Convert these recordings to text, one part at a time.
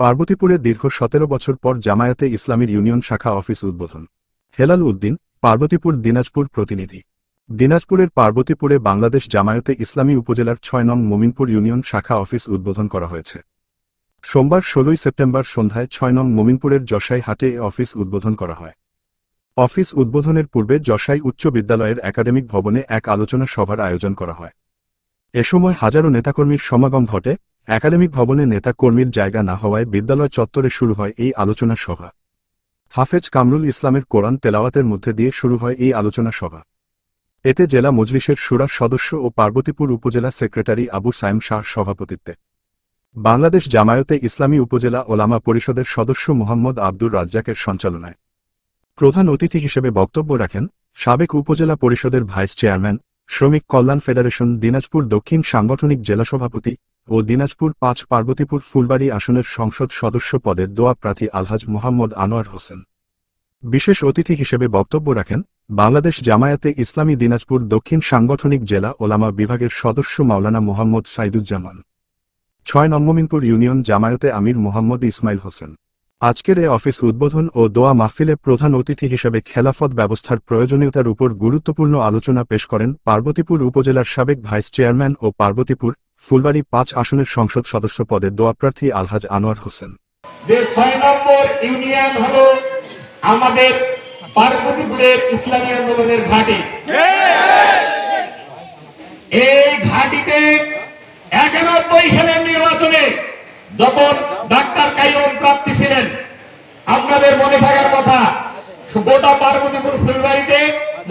পার্বতীপুরে দীর্ঘ সতেরো বছর পর জামায়াতে ইসলামীর ইউনিয়ন শাখা অফিস উদ্বোধন। হেলাল উদ্দিন, পার্বতীপুর দিনাজপুর প্রতিনিধি। দিনাজপুরের পার্বতীপুরে বাংলাদেশ জামায়াতে ইসলামী উপজেলার ছয় নং মোমিনপুর ইউনিয়ন শাখা অফিস উদ্বোধন করা হয়েছে। সোমবার ষোলোই সেপ্টেম্বর সন্ধ্যায় ছয় নং মোমিনপুরের যশাই হাটে এ অফিস উদ্বোধন করা হয়। অফিস উদ্বোধনের পূর্বে যশাই উচ্চ বিদ্যালয়ের একাডেমিক ভবনে এক আলোচনা সভার আয়োজন করা হয়। এ সময় হাজারো নেতাকর্মীর সমাগম ঘটে একাডেমিক ভবনে নেতা কর্মীর জায়গা না হওয়ায় বিদ্যালয় চত্বরে শুরু হয় এই আলোচনা সভা। হাফেজ কামরুল ইসলামের কোরআন তেলাওয়াতের মধ্যে দিয়ে শুরু হয় এই আলোচনা সভা। এতে জেলা মজলিসের সুরা সদস্য ও পার্বতীপুর উপজেলা সেক্রেটারি আবু সাইম শাহ সভাপতিত্বে। বাংলাদেশ জামায়াতে ইসলামী উপজেলা ওলামা পরিষদের সদস্য মোহাম্মদ আব্দুর রাজ্জাকের সঞ্চালনায়। প্রধান অতিথি হিসেবে বক্তব্য রাখেন সাবেক উপজেলা পরিষদের ভাইস চেয়ারম্যান, শ্রমিক কল্যাণ ফেডারেশন, দিনাজপুর দক্ষিণ সাংগঠনিক জেলা সভাপতি ও দিনাজপুর পাঁচ পার্বতীপুর ফুলবাড়ি আসনের সংসদ সদস্য পদে দোয়া প্রার্থী আলহাজ মোহাম্মদ আনোয়ার হোসেন। বিশেষ অতিথি হিসেবে বক্তব্য রাখেন বাংলাদেশ জামায়াতে ইসলামী দিনাজপুর দক্ষিণ সাংগঠনিক জেলা ওলামা বিভাগের সদস্য মাওলানা মোহাম্মদ সাইদুজ্জামান। ছয় নম্বমিনপুর ইউনিয়ন জামায়াতে আমির মোহাম্মদ ইসমাইল হোসেন। আজকের এ অফিস উদ্বোধন ও দোয়া মাহফিলে প্রধান অতিথি হিসেবে খেলাফত ব্যবস্থার প্রয়োজনীয়তার উপর গুরুত্বপূর্ণ আলোচনা পেশ করেন পার্বতীপুর উপজেলার সাবেক ভাইস চেয়ারম্যান ও পার্বতীপুর ফুলবাড়ি পাঁচ আসনের সংসদ সদস্য পদে দোয়াপ্রার্থী আলহাজ আনোয়ার হোসেন। যে ছয় নম্বর ইউনিয়ন হলো আমাদের পার্বতীপুরের ইসলামী আন্দোলনের ঘাঁটি। এই ঘাঁটিতে একানব্বই সালের নির্বাচনে যখন ডাক্তার কাইম প্রার্থী ছিলেন, আপনাদের মনে থাকার কথা, গোটা পার্বতীপুর ফুলবাড়িতে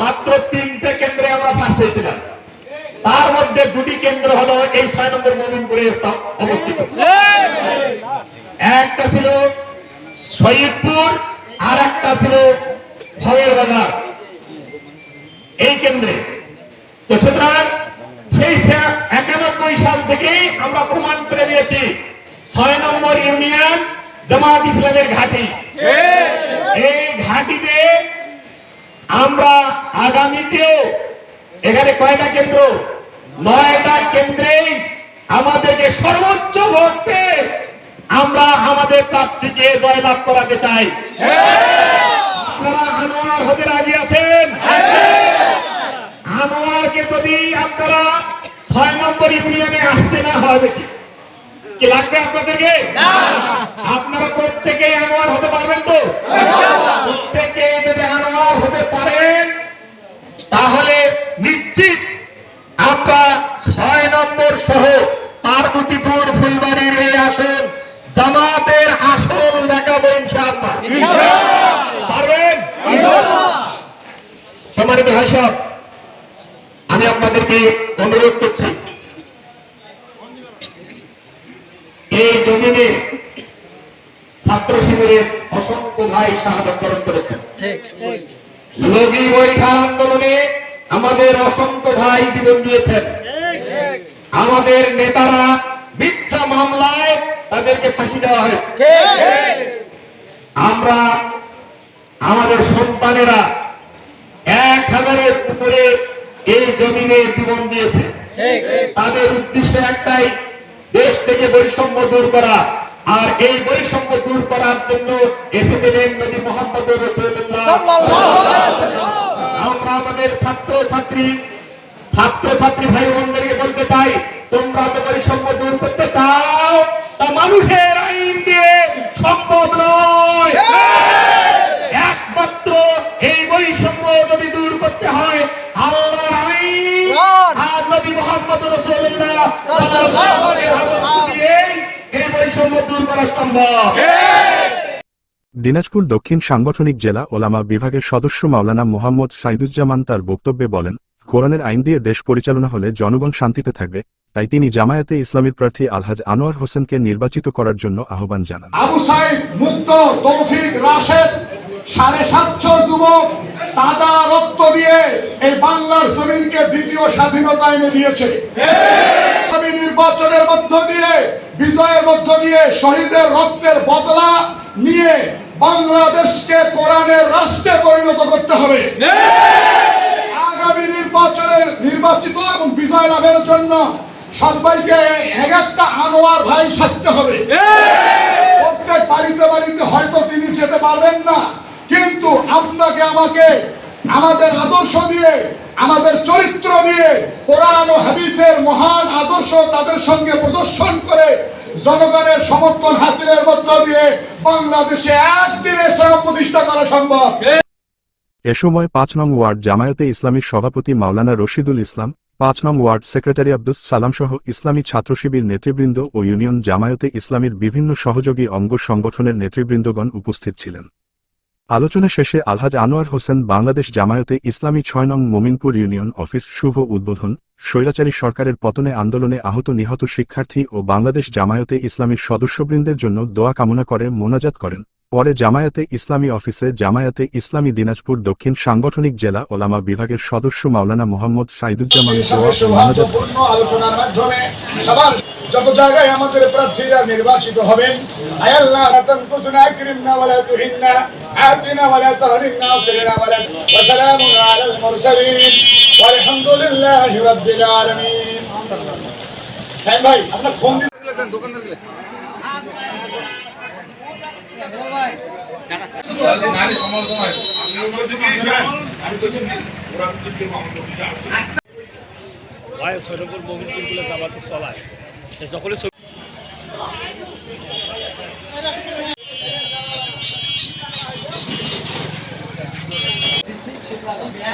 মাত্র তিনটে কেন্দ্রে আমরা ফার্স্ট হয়েছিলাম। তার মধ্যে দুটি কেন্দ্র হলো এই ছয় নম্বর মোমিনপুরে অবস্থিত। একটা ছিল শহীদপুর আর একটা ছিল বাজার। এই কেন্দ্রে। তো সুতরাং সেই একানব্বই সাল থেকে আমরা প্রমাণ করে দিয়েছি, ছয় নম্বর ইউনিয়ন জামাত ইসলামের ঘাঁটি। এই ঘাঁটিতে আমরা আগামীতেও এখানে কয়টা কেন্দ্র? নয়টা কেন্দ্রেই আমাদেরকে সর্বোচ্চ ভোট আমরা আমাদের প্রার্থীকে জয়লাভ করাতে চাই। আপনারা আনোয়ার হতে রাজি আছেন? আনোয়ারকে যদি আপনারা ছয় নম্বর ইউনিয়নে আসতে না হয় বেশি, কি লাগবে আপনাদেরকে? আপনারা প্রত্যেকেই আনোয়ার হতে পারবেন তো? প্রত্যেকে যদি আনোয়ার হতে পারেন তাহলে নিশ্চিত আমরা ছয় নম্বর সহ পার্বতীপুর ফুলবাড়ির এই আসন জামাতের আসন দেখাবো ইনশাআল্লাহ পারবেন ভাই সব। আমি আপনাদেরকে অনুরোধ করছি এই জমিনে ছাত্র শিবিরের অসংখ্য ভাই শাহাদত বরণ করেছেন। লগি পরীক্ষা আন্দোলনে আমাদের অসংখ্য ভাই জীবন দিয়েছেন। আমাদের নেতারা মিথ্যা মামলায় তাদেরকে ফাঁসি দেওয়া হয়েছে। আমরা আমাদের সন্তানেরা এক হাজারের উপরে এই জমিনে জীবন দিয়েছে। তাদের উদ্দেশ্য একটাই দেশ থেকে বৈষম্য দূর করা। আর এই বৈষম্য দূর করার জন্য এসেছিলেন নবী মোহাম্মদ আমরা আমাদের ছাত্র ছাত্রী ছাত্র ছাত্রী ভাই বোনদেরকে বলতে চাই তোমরা তো বৈষম্য দূর করতে চাও তা মানুষের আইন সম্ভব। দিনাজপুর দক্ষিণ সাংগঠনিক জেলা ওলামা বিভাগের সদস্য মাওলানা মোহাম্মদ সাইদুজ্জামান তার বক্তব্যে বলেন কোরআনের আইন দিয়ে দেশ পরিচালনা হলে জনগণ শান্তিতে থাকবে তাই তিনি জামায়াতে ইসলামীর প্রার্থী আলহাজ আনোয়ার হোসেনকে নির্বাচিত করার জন্য আহ্বান জানান। আবু সাইদ মুক্ত তৌফিক রাশেদ সাড়ে সাতশো যুবক তাজা রক্ত দিয়ে এই বাংলার জমিনকে দ্বিতীয় স্বাধীনতা এনে দিয়েছে। নির্বাচনের মধ্য দিয়ে বিজয়ের মধ্য দিয়ে শহীদের রক্তের বদলা নিয়ে বাংলাদেশকে কোরআনের রাষ্ট্রে পরিণত করতে হবে। আগামী নির্বাচনে নির্বাচিত এবং বিজয় লাভের জন্য সবাইকে এক একটা আনোয়ার ভাই সাজতে হবে। পারবেন না কিন্তু আপনাকে আমাকে আমাদের আদর্শ দিয়ে আমাদের চরিত্র দিয়ে কোরআন ও হাদিসের মহান আদর্শ তাদের সঙ্গে প্রদর্শন করে জনগণের সমর্থন হাসিলের মধ্য দিয়ে বাংলাদেশে একদিনে ইসলাম প্রতিষ্ঠা করা সম্ভব। এ সময় পাঁচ নং ওয়ার্ড জামায়াতে ইসলামীর সভাপতি মাওলানা রশিদুল ইসলাম, পাঁচ নং ওয়ার্ড সেক্রেটারি আব্দুস সালাম সহ ইসলামী ছাত্র শিবির নেতৃবৃন্দ ও ইউনিয়ন জামায়াতে ইসলামীর বিভিন্ন সহযোগী অঙ্গ সংগঠনের নেতৃবৃন্দগণ উপস্থিত ছিলেন। আলোচনা শেষে আলহাজ আনোয়ার হোসেন বাংলাদেশ জামায়াতে ইসলামী ছয় নং মোমিনপুর ইউনিয়ন অফিস শুভ উদ্বোধন, স্বৈরাচারী সরকারের পতনে আন্দোলনে আহত নিহত শিক্ষার্থী ও বাংলাদেশ জামায়াতে ইসলামীর সদস্যবৃন্দের জন্য দোয়া কামনা করে মোনাজাত করেন। পরে জামায়াতে ইসলামী অফিসে জামায়াতে ইসলামী দিনাজপুর দক্ষিণ সাংগঠনিক জেলা ওলামা বিভাগের সদস্য মাওলানা মোহাম্মদ সাইদুজ্জামান আলোচনার মাধ্যমে সবার যত জায়গায় আমাদের প্রার্থীরা নির্বাচিত হবেন ভাই আপনার ফোন দিন। ভাই সৈরপুর মোবিনপুরগুলো জামাতে চলায় সকলে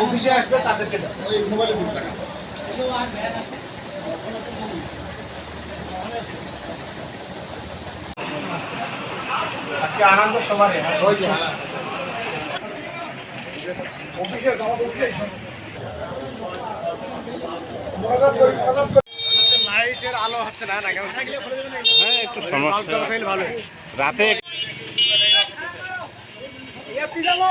অফিসে আসবে তাদেরকে আজকে আনন্দ সমারে করি লাইটের আলো হচ্ছে না হ্যাঁ একটু সমস্যা। ভালো রাতে যাব